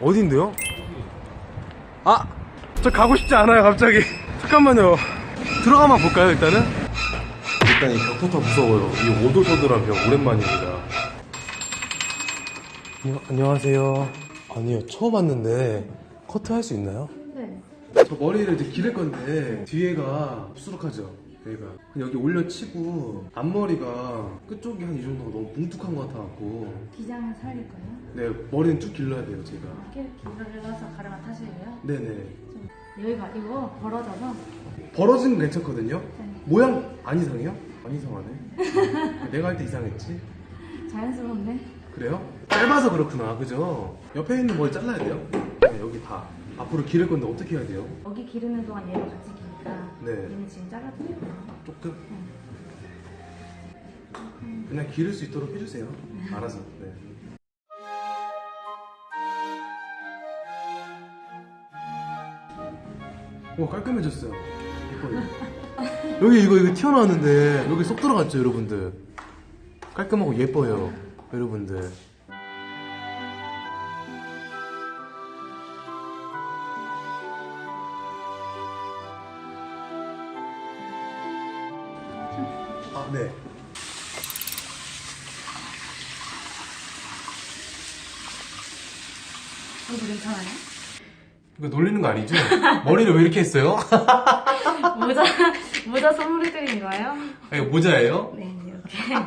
어딘데요? 아! 저 가고 싶지 않아요, 갑자기. 잠깐만요. 들어가만 볼까요, 일단은? 일단 이 벽부터 무서워요. 이 오돌토돌한 벽, 오랜만입니다. 안녕, 안녕하세요. 아니요, 처음 왔는데, 커트 할 수 있나요? 네. 저 머리를 이제 기를 건데, 뒤에가 수룩하죠, 여기가. 여기 올려치고, 앞머리가 끝쪽이 한 이 정도가 너무 뭉툭한 것 같아갖고, 기장을 살릴 거예요? 네, 머리는 쭉 길러야 돼요, 제가. 이렇게 길러서 가르마 타시고요. 네네. 좀 여기가 이거 벌어져서 벌어진 건 괜찮거든요? 네. 모양 안 이상해요? 안 이상하네. 내가 할 때 이상했지? 자연스러운데? 그래요? 짧아서 그렇구나, 그죠? 옆에 있는 머리 잘라야 돼요? 네, 여기 다. 앞으로 기를 건데 어떻게 해야 돼요? 여기 기르는 동안 얘가 같이 기 니까 네. 얘는 지금 잘라드려요. 조금? 그냥 기를 수 있도록 해주세요. 알아서. 네. 와, 깔끔해졌어요. 예뻐요. 여기 이거, 이거 튀어나왔는데, 여기 쏙 들어갔죠, 여러분들. 깔끔하고 예뻐요, 여러분들. 네. 이거 괜찮아요? 이거 놀리는 거 아니죠? 머리를 왜 이렇게 했어요? 모자, 모자 선물해드린 거예요? 아, 이거 모자예요? 네, 이렇게.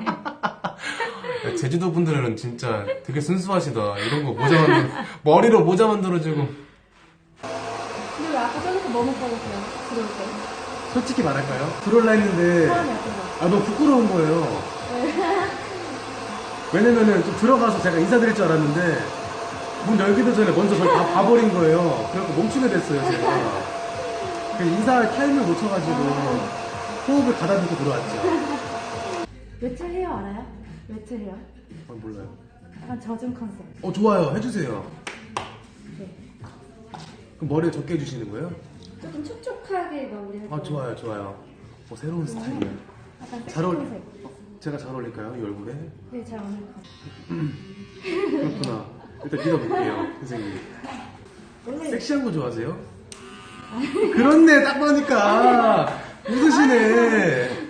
제주도 분들은 진짜 되게 순수하시다. 이런 거 모자 만들 머리로 모자 만들어주고. 근데 왜 아까 저기서 뭐 먹고 오셨어요? 들어올 때? 솔직히 말할까요? 들어올라 했는데? 아, 너무 부끄러운 거예요. 왜냐면은 좀 들어가서 제가 인사드릴 줄 알았는데, 문 열기도 전에 먼저 저를 다 봐버린 거예요. 그래갖고 멈추게 됐어요, 제가. 그 인사할 타이밍을 놓쳐가지고, 호흡을 가다듬고 들어왔죠. 외틀 헤어 알아요? 외틀 헤어? 아, 몰라요. 약간 젖은 컨셉. 어, 좋아요. 해주세요. 네. 그럼 머리를 적게 해주시는 거예요? 조금 촉촉하게 마무리해서. 아, 좋아요, 좋아요. 어, 새로운 스타일이에요. 약간 잘 어울- 컨셉. 제가 잘 어울릴까요? 이 얼굴에? 네, 잘 어울릴 것 같아요. 그렇구나. 일단 믿어볼게요, 선생님. 원래 섹시한 거 좋아하세요? 그렇네, 딱 보니까. 웃으시네.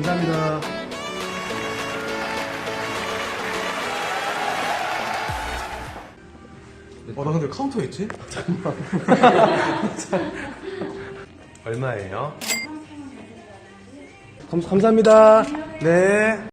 감사합니다. 어, 나 근데 카운터에 있지? 잠깐만. 얼마예요? 감, 감사합니다. 네.